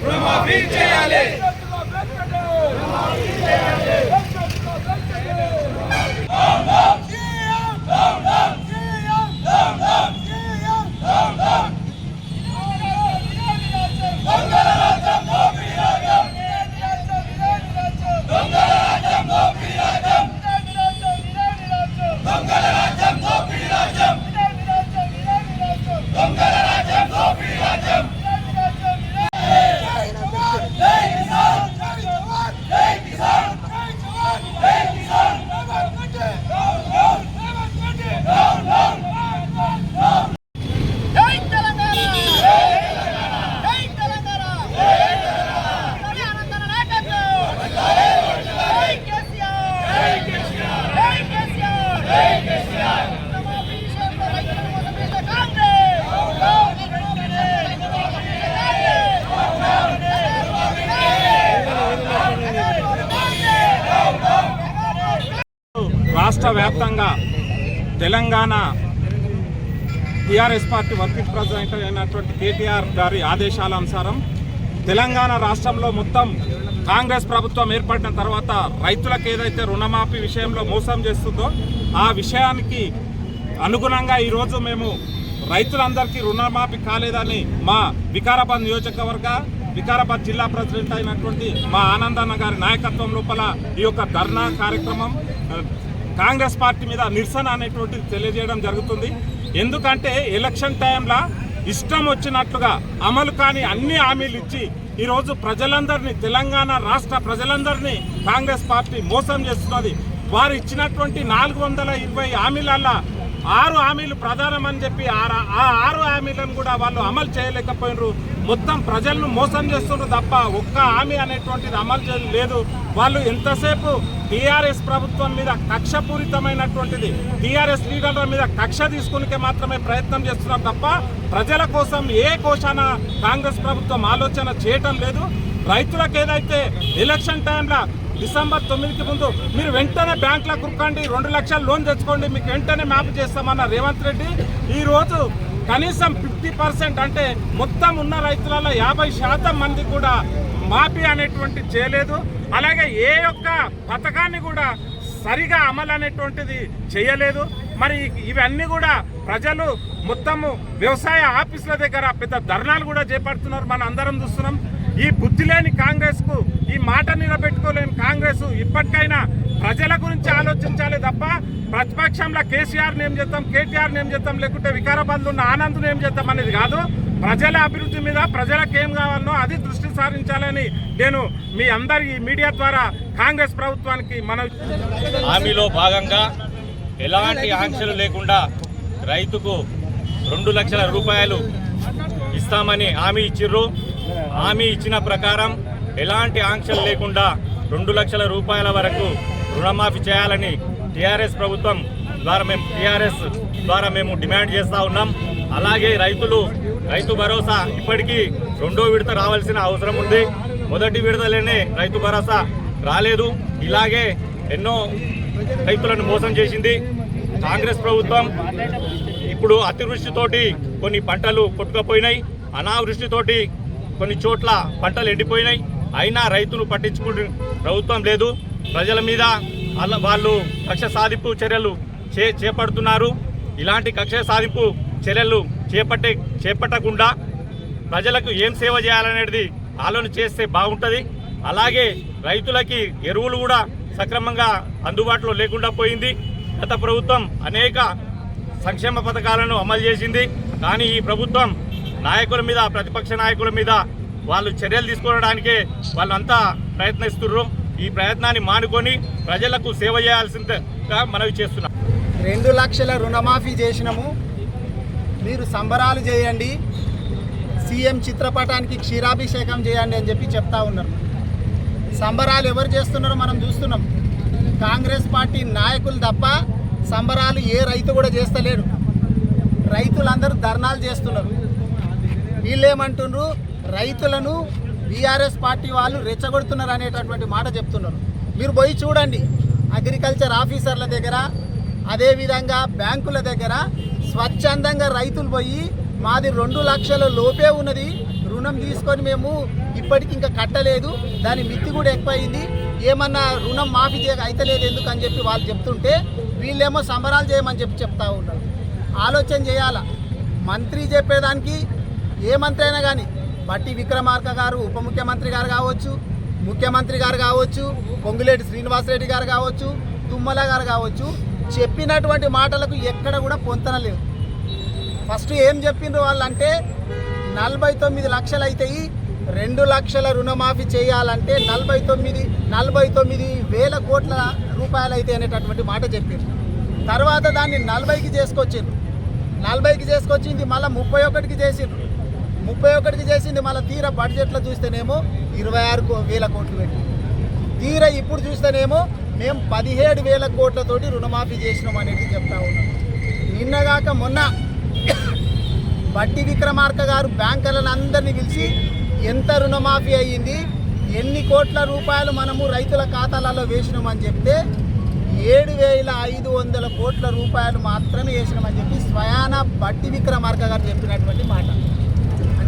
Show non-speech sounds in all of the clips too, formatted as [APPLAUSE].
Brahma Vijayale! రాష్ట్ర వ్యాప్తంగా Telangana TRS party working president అయినటువంటి కేటీఆర్ గారి ఆదేశాల అనుసారం తెలంగాణ రాష్ట్రంలో మొత్తం కాంగ్రెస్ ప్రభుత్వం ఏర్పడిన తర్వాత రైతులకు ఏదైతే రుణమాఫీ విషయంలో మోసం చేస్తుందో ఆ విషయానికి అనుగుణంగా ఈరోజు మేము రైతులందరికీ రుణమాఫీ కాలేదని మా వికారాబాద్ నియోజకవర్గ వికారాబాద్ జిల్లా ప్రెసిడెంట్ అయినటువంటి మా ఆనందన్న గారి నాయకత్వం లోపల ఈ యొక్క ధర్నా కార్యక్రమం కాంగ్రెస్ పార్టీ మీద నిరసన అనేటువంటిది తెలియజేయడం జరుగుతుంది. ఎందుకంటే ఎలక్షన్ టైంలో ఇష్టం వచ్చినట్లుగా అమలు కాని అన్ని హామీలు ఇచ్చి ఈరోజు ప్రజలందరినీ తెలంగాణ రాష్ట్ర ప్రజలందరినీ కాంగ్రెస్ పార్టీ మోసం చేస్తున్నది. వారు ఇచ్చినటువంటి నాలుగు వందల ఇరవై హామీలల్లో ఆరు హామీలు ప్రధానమని చెప్పి ఆ- ఆ ఆరు హామీలను కూడా వాళ్ళు అమలు చేయలేకపోయినారు. మొత్తం ప్రజలను మోసం చేస్తున్నారు తప్ప ఒక్క హామీ అనేటువంటిది అమలు చేయలేదు లేదు. వాళ్ళు ఎంతసేపు టీఆర్ఎస్ ప్రభుత్వం మీద కక్షపూరితమైనటువంటిది టీఆర్ఎస్ లీడర్ల మీద కక్ష తీసుకునికే మాత్రమే ప్రయత్నం చేస్తున్నారు తప్ప ప్రజల కోసం ఏ కోశాన కాంగ్రెస్ ప్రభుత్వం ఆలోచన చేయటం లేదు. రైతులకు ఏదైతే ఎలక్షన్ టైంలో డిసెంబర్ తొమ్మిదికి ముందు మీరు వెంటనే బ్యాంకులో కుక్కండి రెండు లక్షలు లోన్ తెచ్చుకోండి మీకు వెంటనే మ్యాప్ చేస్తామన్న రేవంత్ రెడ్డి. ఈరోజు కనీసం ఫిఫ్టీ పర్సెంట్ అంటే మొత్తం ఉన్న రైతులలో యాభై శాతం మంది కూడా మాఫీ అనేటువంటి చేయలేదు. అలాగే ఏ యొక్క పథకాన్ని కూడా సరిగా అమలు అనేటువంటిది చేయలేదు. మరి ఇవన్నీ కూడా ప్రజలు మొత్తము వ్యవసాయ ఆఫీసుల దగ్గర పెద్ద ధర్నాలు కూడా చేపడుతున్నారు. మనం అందరం చూస్తున్నాం. ఈ బుద్ధి లేని కాంగ్రెస్కు ఈ మాట నిలబెట్టుకోలేని కాంగ్రెస్ ఇప్పటికైనా ప్రజల గురించి ఆలోచించాలి తప్ప ప్రతిపక్షంలో కేసీఆర్ ఏం చేద్దాం కేటీఆర్ ఏం చేద్దాం లేకుంటే వికారాబాద్ ఉన్న ఆనంద్ను ఏం చేద్దాం అనేది కాదు. ప్రజల అభివృద్ధి మీద ప్రజలకు ఏం కావాలనో అది దృష్టి సారించాలని నేను మీ అందరి ఈ మీడియా ద్వారా కాంగ్రెస్ ప్రభుత్వానికి మన హామీలో భాగంగా ఎలాంటి ఆంక్షలు లేకుండా రైతుకు రెండు లక్షల రూపాయలు ఇస్తామని హామీ ఇచ్చిర్రు. హామీ ఇచ్చిన ప్రకారం ఎలాంటి ఆంక్షలు లేకుండా రెండు లక్షల రూపాయల వరకు రుణమాఫీ చేయాలని టీఆర్ఎస్ ప్రభుత్వం ద్వారా మేము టీఆర్ఎస్ ద్వారా మేము డిమాండ్ చేస్తూ ఉన్నాం. అలాగే రైతులు రైతు భరోసా ఇప్పటికీ రెండో విడత రావాల్సిన అవసరం ఉంది. మొదటి విడతలోనే రైతు భరోసా రాలేదు. ఇలాగే ఎన్నో రైతులను మోసం చేసింది కాంగ్రెస్ ప్రభుత్వం. ఇప్పుడు అతివృష్టితోటి కొన్ని పంటలు కొట్టుకపోయినాయి. అనావృష్టితోటి కొన్ని చోట్ల పంటలు ఎండిపోయినాయి. అయినా రైతులు పట్టించుకుంటు ప్రభుత్వం లేదు. ప్రజల మీద వాళ్ళు కక్ష సాధింపు చర్యలు చే చేపడుతున్నారు. ఇలాంటి కక్ష సాధింపు చర్యలు చేపట్టే చేపట్టకుండా ప్రజలకు ఏం సేవ చేయాలనేది ఆలోచన చేస్తే బాగుంటుంది. అలాగే రైతులకి ఎరువులు కూడా సక్రమంగా అందుబాటులో లేకుండా పోయింది. గత ప్రభుత్వం అనేక సంక్షేమ పథకాలను అమలు చేసింది. కానీ ఈ ప్రభుత్వం నాయకుల మీద ప్రతిపక్ష నాయకుల మీద వాళ్ళు చర్యలు తీసుకోవడానికే వాళ్ళంతా ప్రయత్నిస్తున్నారు ఈ ప్రయత్నాన్ని మానుకొని ప్రజలకు సేవ చేయాల్సిందిగా మనవి చేస్తున్నాం. రెండు లక్షల రుణమాఫీ చేసినాము. మీరు సంబరాలు చేయండి. సీఎం చిత్రపటానికి క్షీరాభిషేకం చేయండి అని చెప్పి చెప్తా ఉన్నారు. సంబరాలు ఎవరు చేస్తున్నారో మనం చూస్తున్నాం. కాంగ్రెస్ పార్టీ నాయకులు తప్ప సంబరాలు ఏ రైతు కూడా చేస్తలేడు. రైతులందరూ ధర్నాలు చేస్తున్నారు. వీళ్ళేమంటున్నారు రైతులను బీఆర్ఎస్ పార్టీ వాళ్ళు రెచ్చగొడుతున్నారు అనేటటువంటి మాట చెప్తున్నారు. మీరు పోయి చూడండి. అగ్రికల్చర్ ఆఫీసర్ల దగ్గర అదేవిధంగా బ్యాంకుల దగ్గర స్వచ్ఛందంగా రైతులు పోయి మాది రెండు లక్షల లోపే ఉన్నది రుణం తీసుకొని మేము ఇప్పటికి ఇంకా కట్టలేదు దాని మిత్తి కూడా ఎక్కువైంది ఏమన్నా రుణం మాఫీ చేయక అయితలేదు ఎందుకు అని చెప్పి వాళ్ళు చెప్తుంటే వీళ్ళేమో సంబరాలు చేయమని చెప్పి చెప్తా ఉన్నారు. ఆలోచన చేయాలా? మంత్రి చెప్పేదానికి ఏ మంత్రి అయినా కానీ బట్టి విక్రమార్క గారు ఉప ముఖ్యమంత్రి గారు కావచ్చు ముఖ్యమంత్రి గారు కావచ్చు పొంగులేటి శ్రీనివాసరెడ్డి గారు కావచ్చు తుమ్మల గారు కావచ్చు చెప్పినటువంటి మాటలకు ఎక్కడ కూడా పొంతన లేవు ఫస్ట్ ఏం చెప్పిండ్రు వాళ్ళంటే నలభై తొమ్మిది లక్షలు అవుతాయి రెండు లక్షల రుణమాఫీ చేయాలంటే నలభై తొమ్మిది నలభై తొమ్మిది వేల కోట్ల రూపాయలు అయితే అనేటటువంటి మాట చెప్పిండ్రు. తర్వాత దాన్ని నలభైకి చేసుకొచ్చిండ్రు. నలభైకి చేసుకొచ్చింది మళ్ళీ ముప్పై ఒకటికి చేసిండ్రు. ముప్పై ఒకటికి చేసింది మళ్ళీ తీర బడ్జెట్లో చూస్తేనేమో ఇరవై ఆరు వేల కోట్లు పెట్టి తీర ఇప్పుడు చూస్తేనేమో మేము పదిహేడు వేల కోట్లతోటి రుణమాఫీ చేసినాం అనేది చెప్తా ఉన్నాం. నిన్నగాక మొన్న [COUGHS] బట్టి విక్రమార్క గారు బ్యాంకర్లను అందరినీ పిలిచి ఎంత రుణమాఫీ అయ్యింది ఎన్ని కోట్ల రూపాయలు మనము రైతుల ఖాతాలలో వేసినామని చెప్తే ఏడు వేల ఐదు వందల కోట్ల రూపాయలు మాత్రమే వేసినామని చెప్పి స్వయాన బట్టి విక్రమార్క గారు చెప్పినటువంటి మాట.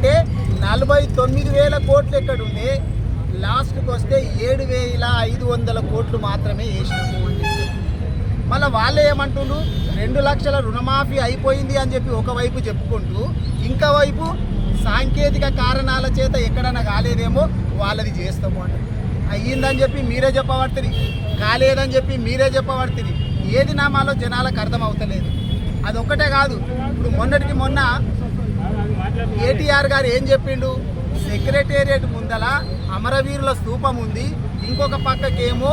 అంటే నలభై తొమ్మిది వేల కోట్లు ఎక్కడుంది? లాస్ట్కి వస్తే ఏడు వేల ఐదు వందల కోట్లు మాత్రమే వేసినాము అని చెప్పి. మళ్ళీ వాళ్ళే ఏమంటుండ్రు? రెండు లక్షల రుణమాఫీ అయిపోయింది అని చెప్పి ఒకవైపు చెప్పుకుంటూ ఇంకా వైపు సాంకేతిక కారణాల చేత ఎక్కడన్నా కాలేదేమో వాళ్ళది చేస్తాము అంట. అయ్యిందని చెప్పి మీరే చెప్పబడుతుంది. కాలేదని చెప్పి మీరే చెప్పబడుతుంది. ఏది నామాలో జనాలకు అర్థం అవుతలేదు. అది ఒక్కటే కాదు. ఇప్పుడు మొన్నటికి మొన్న కేటీఆర్ గారు ఏం చెప్పిండు? సెక్రటేరియట్ ముందల అమరవీరుల స్థూపం ఉంది. ఇంకొక పక్కకేమో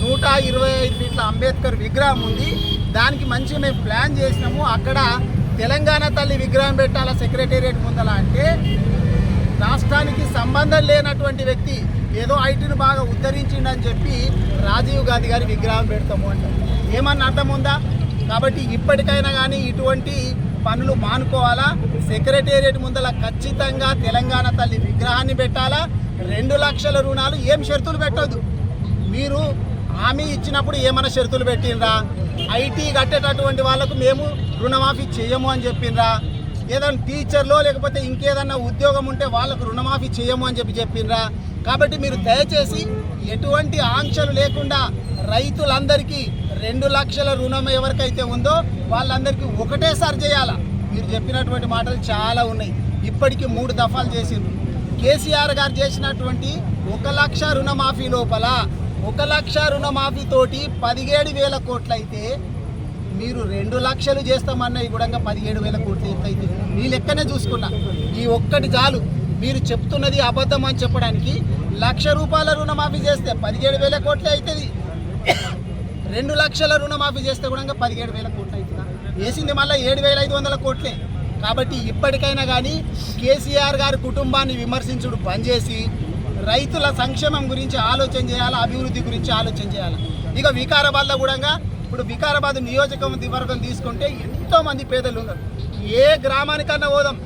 నూట ఇరవై ఐదు ఫీట్ల అంబేద్కర్ విగ్రహం ఉంది. దానికి మంచిగా మేము ప్లాన్ చేసినాము. అక్కడ తెలంగాణ తల్లి విగ్రహం పెట్టాలా సెక్రటేరియట్ ముందల అంటే రాష్ట్రానికి సంబంధం లేనటువంటి వ్యక్తి ఏదో ఐటీని బాగా ఉద్ధరించిండని చెప్పి రాజీవ్ గాంధీ గారి విగ్రహం పెడతాము అంటారు ఏమన్నా అర్థం ఉందా? కాబట్టి ఇప్పటికైనా కానీ ఇటువంటి పనులు మానుకోవాలా? సెక్రటేరియట్ ముందల ఖచ్చితంగా తెలంగాణ తల్లి విగ్రహాన్ని పెట్టాలా? రెండు లక్షల రుణాలు ఏం షరతులు పెట్టొద్దు. మీరు హామీ ఇచ్చినప్పుడు ఏమైనా షరతులు పెట్టినరా ఐటీ కట్టేటటువంటి వాళ్ళకు మేము రుణమాఫీ చేయము అని చెప్పినరా ఏదైనా టీచర్లో లేకపోతే ఇంకేదన్నా ఉద్యోగం ఉంటే వాళ్ళకు రుణమాఫీ చేయము అని చెప్పి చెప్పినరా కాబట్టి మీరు దయచేసి ఎటువంటి ఆంక్షలు లేకుండా రైతులందరికీ రెండు లక్షల రుణం ఎవరికైతే ఉందో వాళ్ళందరికీ ఒకటేసారి చేయాలా? మీరు చెప్పినటువంటి మాటలు చాలా ఉన్నాయి. ఇప్పటికీ మూడు దఫాలు చేసిండ్రు. కేసీఆర్ గారు చేసినటువంటి ఒక లక్ష రుణమాఫీ లోపల ఒక లక్ష రుణమాఫీ తోటి పదిహేడు వేల కోట్లయితే మీరు రెండు లక్షలు చేస్తామన్నవి కూడా పదిహేడు వేల కోట్లు ఎత్తైతే మీ లెక్కనే చూసుకున్నా. ఈ ఒక్కటి చాలు. మీరు చెప్తున్నది అబద్ధం అని చెప్పడానికి లక్ష రూపాయల రుణమాఫీ చేస్తే పదిహేడు వేల కోట్లే అవుతుంది. రెండు లక్షల రుణమాఫీ చేస్తే కూడా పదిహేడు వేల కోట్లు అవుతుందా? వేసింది మళ్ళీ ఏడు వేల ఐదు వందల కోట్లే. కాబట్టి ఇప్పటికైనా కానీ కేసీఆర్ గారి కుటుంబాన్ని విమర్శించుడు బంద్ చేసి రైతుల సంక్షేమం గురించి ఆలోచన చేయాలి అభివృద్ధి గురించి ఆలోచన చేయాలి? ఇక వికారాబాద్లో కూడా ఇప్పుడు వికారాబాద్ నియోజకవర్గం తీసుకుంటే ఎంతోమంది పేదలు ఉన్నారు. ఏ గ్రామానికన్నా పోదాం.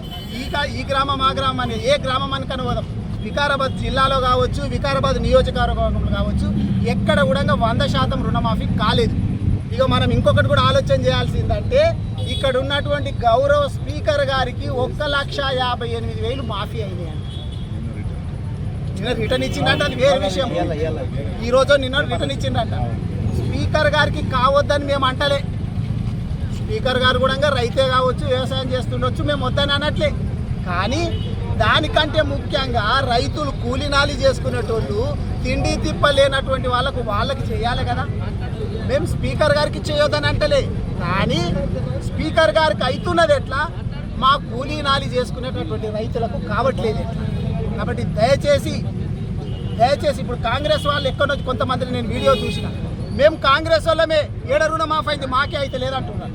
ఈ ఈ గ్రామం ఆ గ్రామం అని ఏ గ్రామానికన్నా పోదాం. వికారాబాద్ జిల్లాలో కావచ్చు వికారాబాద్ నియోజకవర్గంలో కావచ్చు ఎక్కడ కూడా వంద శాతం రుణమాఫీ కాలేదు. ఇక మనం ఇంకొకటి కూడా ఆలోచన చేయాల్సిందంటే ఇక్కడ ఉన్నటువంటి గౌరవ స్పీకర్ గారికి ఒక్క లక్ష యాభై ఎనిమిది వేలు మాఫీ అయినాయి నిన్న రిటర్న్ ఇచ్చిందంట అది వేరే విషయం. ఈరోజు నిన్న రిటర్న్ ఇచ్చిందంట స్పీకర్ గారికి కావద్దని మేము అంటలే. స్పీకర్ గారు కూడా రైతే కావచ్చు వ్యవసాయం చేస్తుండొచ్చు మేము వద్దని అనట్లే. కానీ దానికంటే ముఖ్యంగా రైతులు కూలినాలి చేసుకునేటోళ్ళు తిండి తిప్పలేనటువంటి వాళ్ళకు వాళ్ళకి చేయాలి కదా. మేము స్పీకర్ గారికి చేయొద్దని అంటలే. కానీ స్పీకర్ గారికి అవుతున్నది ఎట్లా? మా కూలీనాలి చేసుకునేటటువంటి రైతులకు కావట్లేదు ఎట్లా? కాబట్టి దయచేసి దయచేసి ఇప్పుడు కాంగ్రెస్ వాళ్ళు ఎక్కడో కొంతమందిని నేను వీడియో చూసిన మేము కాంగ్రెస్ వాళ్ళమే ఏడ రుణమాఫ్ అయింది మాకే అయితే లేదంటున్నారు.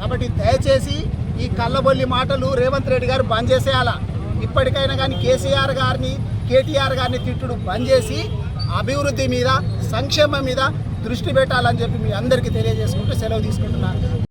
కాబట్టి దయచేసి ఈ కళ్ళబొల్లి మాటలు రేవంత్ రెడ్డి గారు బంద్ చేసేయాలా? ఇప్పటికైనా కానీ కేసీఆర్ గారిని కేటీఆర్ గారిని తిట్టుడు బంద్ చేసి అభివృద్ధి మీద సంక్షేమం మీద దృష్టి పెట్టాలని చెప్పి మీ అందరికీ తెలియజేసుకుంటూ సెలవు తీసుకుంటున్నాను.